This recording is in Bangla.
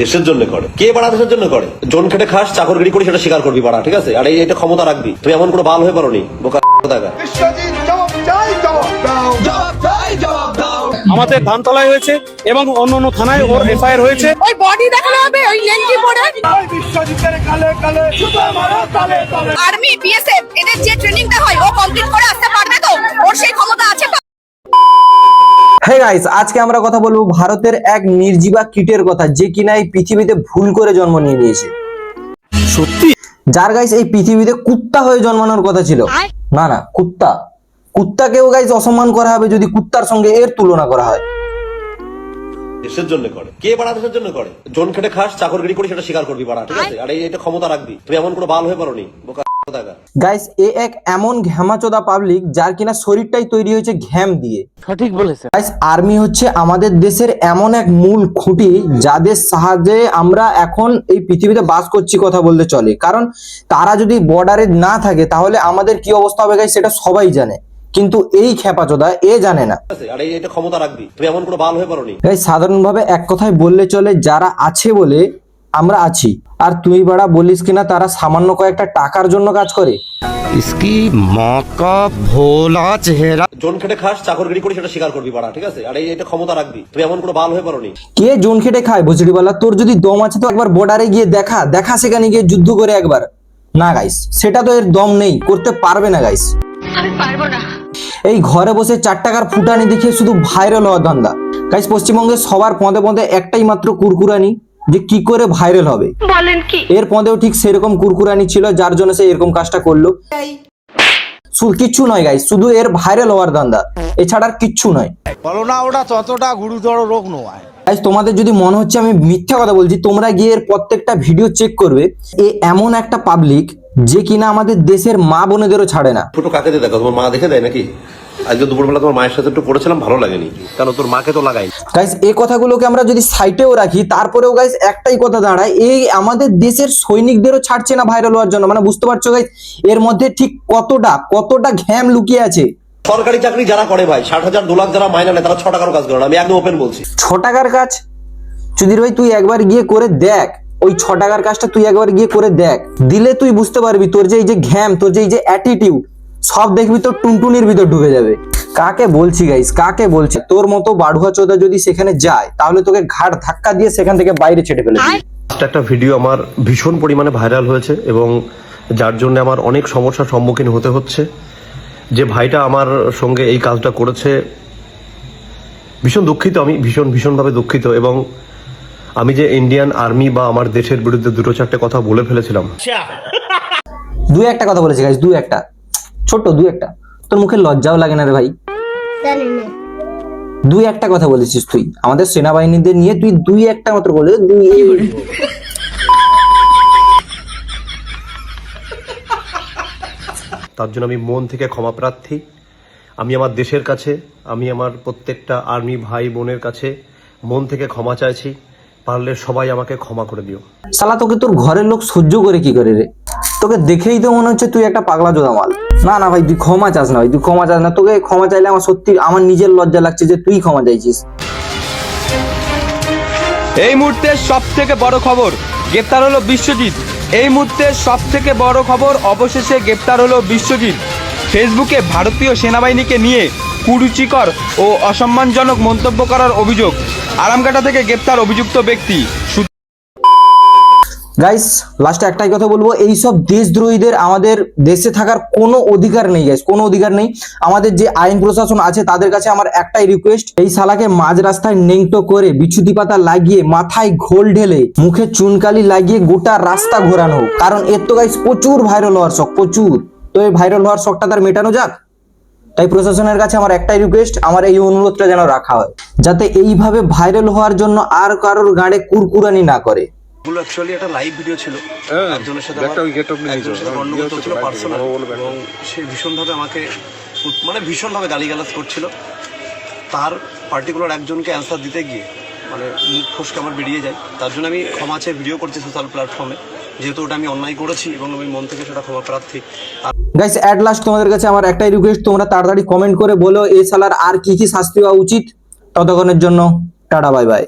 দেশের জন্য করে। কে বাড়া দেশের জন্য করে? জন খেটে খাস চাকরগিরি করে সেটা স্বীকার করবি বাড়া ঠিক আছে? আর এই এটা ক্ষমতা রাখবি। তুমি এমন কোনো বাল হয়ে বোকা বিশ্বজিৎ জবাব চাই আমাদের ধানতলায় হয়েছে এবং অন্য অন্য থানায় ওর এফআইআর হয়েছে। ওই বডি দেখানো হবে ওই পরে। ওই বিশ্বজিতের কালে কালে সুতো মারো তালে তালে। আর্মি বিএসএফ এদের যে ট্রেনিংটা হয় ও কমপ্লিট করে আসতে পারবে তো? ওর সেই ক্ষমতা আছে তো? হে গাইস আজকে আমরা কথা বলব ভারতের এক নির্জীবা কীটের কথা যে কিনা এই পৃথিবীতে ভুল করে জন্ম নিয়ে নিয়েছে। সত্যি? যার গাইস এই পৃথিবীতে কুত্তা হয়ে জন্মানোর কথা ছিল। না না কুত্তা। কুত্তাকেও গাইস অসম্মান করা হবে যদি কুত্তার সঙ্গে এর তুলনা করা হয়। দেশের জন্য করে। কে বাড়া দেশের জন্য করে? জন খেটে খাস চাকরগিরি করে সেটা স্বীকার করবি বাড়া ঠিক আছে? আর এই এটা ক্ষমতা রাখবি। তুমি এমন কোনো বাল হয়ে বোকা। দেখা গাইস এ এক এমন ঘ্যামাচোদা পাবলিক যার কিনা শরীরটাই তৈরি হয়েছে ঘ্যাম দিয়ে। সঠিক বলেছে গাইস আর্মি হচ্ছে আমাদের দেশের এমন এক মূল খুঁটি যাদের সাহায্যে আমরা এখন এই পৃথিবীতে বাস করছি কথা বলতে চলে। কারণ তারা যদি বর্ডারে না থাকে তাহলে আমাদের কি অবস্থা হবে গাইস সেটা সবাই জানে। কিন্তু এই খেপাচোদা এ জানে না। আর এটা ক্ষমতা রাখবি। তুমি এমন কোনো বাল হয়ে পারোনি গাইস সাধারণভাবে এক কথায় বললে চলে যারা আছে বলে আমরা আছি। আর তুই বাড়া বলিস কিনা তারা সামান্য কয়েকটা টাকার জন্য কাজ করে। ইসকি মাকা ভোলা চেহারা। জোন খেটে খাস চাকরগিরি করে সেটা স্বীকার করবি বাড়া ঠিক আছে? আর এটা ক্ষমতা রাখবি। তুই এমন কোনো বাল হয়ে পারোনি কে জোন খেটে খায় বুঝড়িওয়ালা তোর যদি দম আছে তো একবার বর্ডারে গিয়ে দেখা দেখা সেখানে গিয়ে যুদ্ধ করে একবার। না গাইস সেটা তো এর দম নেই করতে পারবে না গাইস আমি পারব না। এই ঘরে বসে চার টাকার ফুটানি দেখিয়ে শুধু ভাইরাল হওয়ার ধান্দা। গাইস পশ্চিমবঙ্গে সবার পদে পদে একটাই মাত্র কুরকুরানি। যে কি করে ভাইরাল হবে। বলেন কি? এর পদেও ঠিক সেরকম কুরকুরানি ছিল যার জন্য সে এরকম কাজটা করল। কিচ্ছু নয় গাই শুধু এর ভাইরাল হওয়ার ধান্দা। এছাড়া আর কিচ্ছু নয়। বলো না ওটা ততটা গুরুতর রোগ নয়। গাইস তোমাদের যদি মনে হচ্ছে আমি মিথ্যা কথা বলছি তোমরা গিয়ে এর প্রত্যেকটা ভিডিও চেক করবে। এ এমন একটা পাবলিক যে কিনা আমাদের দেশের মা বোনেদেরও ছাড়ে না। ছোট কাকে দেখো? তোমার মা দেখে দেয় নাকি? আজকে দুপুরবেলা তোমার মায়ের সাথে একটু পড়েছিলাম ভালো লাগেনি। কারণ তোর মাকে তো লাগাই গাইস এই কথাগুলোকে আমরা যদি সাইটেও রাখি তারপরেও গাইস একটাই কথা দাঁড়ায় এই আমাদের দেশের সৈনিকদেরও ছাড়ছে না ভাইরাল হওয়ার জন্য। মানে বুঝতে পারছ গাইস এর মধ্যে ঠিক কতটা কতটা ঘ্যাম লুকিয়ে আছে? সরকারি চাকরি যারা করে ভাই ষাট হাজার দু লাখ যারা মাইনা নেয় তারা ছ টাকার কাজ করে আমি একদম ওপেন বলছি। ছ টাকার কাজ? সুধীর ভাই তুই একবার গিয়ে করে দেখ ওই ছ টাকার কাজটা তুই একবার গিয়ে করে দেখ। দিলে তুই বুঝতে পারবি তোর যে এই যে ঘ্যাম তোর যে এই যে অ্যাটিটিউড সব দেখবি তোর টুনটুনির ভিতর ঢুকে যাবে। কাকে বলছি গাইস কাকে বলছি? তোর মতো বাড়ুয়া চোদা যদি সেখানে যায় তাহলে তোকে ঘাট ধাক্কা দিয়ে সেখান থেকে বাইরে ছেড়ে ফেলে একটা ভিডিও আমার ভীষণ পরিমাণে ভাইরাল হয়েছে এবং যার জন্য আমার অনেক সমস্যার সম্মুখীন হতে হচ্ছে। যে ভাইটা আমার সঙ্গে এই কাজটা করেছে ভীষণ দুঃখিত আমি ভীষণ ভীষণভাবে দুঃখিত এবং আমি যে ইন্ডিয়ান আর্মি বা আমার দেশের বিরুদ্ধে দুটো চারটে কথা বলে ফেলেছিলাম। দু একটা কথা বলেছি গাইস দু একটা। ছোট্ট দু একটা। তোর মুখে লজ্জাও লাগে না রে ভাই? দুই একটা কথা বলেছিস তুই। আমাদের সেনাবাহিনীদের নিয়ে তুই দুই একটা মাত্র বলে দুই তার জন্য আমি মন থেকে ক্ষমা প্রার্থী। আমি আমার দেশের কাছে আমি আমার প্রত্যেকটা আর্মি ভাই বোনের কাছে মন থেকে ক্ষমা চাইছি। পারলে সবাই আমাকে ক্ষমা করে দিও। শালা তোকে তোর ঘরের লোক সহ্য করে কি করে রে? তোকে দেখেই তো মনে হচ্ছে তুই একটা পাগলা জোদা মাল। না না ভাই, তুই ক্ষমা চাস না ভাই, তুই ক্ষমা চাস না। তোকে ক্ষমা চাইলে আমার সত্যি, আমার নিজের লজ্জা লাগছে যে তুই ক্ষমা চাইছিস। এই মুহূর্তে সব থেকে বড় খবর, গ্রেপ্তার হলো বিশ্বজিৎ। এই মুহূর্তে সব থেকে বড় খবর, অবশেষে গ্রেপ্তার হলো বিশ্বজিৎ। ফেসবুকে ভারতীয় সেনাবাহিনীকে নিয়ে কুরুচিকর ও অসম্মানজনক মন্তব্য করার অভিযোগ। আরামকাটা থেকে গ্রেপ্তার অভিযুক্ত ব্যক্তি। গাইস লাস্টে একটাই কথা বলব এই সব দেশদ্রোহীদের আমাদের দেশে থাকার কোনো অধিকার নেই গাইস কোনো অধিকার নেই। আমাদের যে আইন প্রশাসন আছে, তাদের কাছে আমার একটাই রিকোয়েস্ট এই শালাকে মাঝ রাস্তায় নেংটো করে, বিছুতি পাতা লাগিয়ে, মাথায় ঘোল ঢেলে, মুখে চুনকালি লাগিয়ে গোটা রাস্তা ঘোরানো। কারণ এর তো গাইস প্রচুর ভাইরাল হওয়ার শখ, প্রচুর। তো এই ভাইরাল হওয়ার শখটা তার মেটানো যাক? তাই প্রশাসনের কাছে আমার একটাই রিকোয়েস্ট আমার এই অনুরোধটা যেন রাখা হয়, যাতে এইভাবে ভাইরাল হওয়ার জন্য আর কারোর গাড়ে কুরকুরানি না করে। এগুলো অ্যাকচুয়ালি একটা লাইভ ভিডিও ছিল। একজনের সাথে আমার- একজনের সাথে গন্ডগোল চলছিল পার্সোনাল এবং সে ভীষণভাবে আমাকে মানে ভীষণভাবে গালিগালাজ করছিল। তার পার্টিকুলার একজনকে অ্যান্সার দিতে গিয়ে মানে মুখ ফসকে আমার বেরিয়ে যায়। তার জন্য আমি ক্ষমা চেয়ে ভিডিও করছি সোশ্যাল প্ল্যাটফর্মে যেহেতু ওটা আমি অন্যায় করেছি এবং আমি মন থেকে সেটা ক্ষমা প্রার্থী। গাইস অ্যাট লাস্ট তোমাদের কাছে আমার একটাই রিকোয়েস্ট তোমরা তাড়াতাড়ি কমেন্ট করে বলো এই সালার আর কি কি শাস্তি হওয়া উচিত। ততক্ষণের জন্য টাটা বাই বাই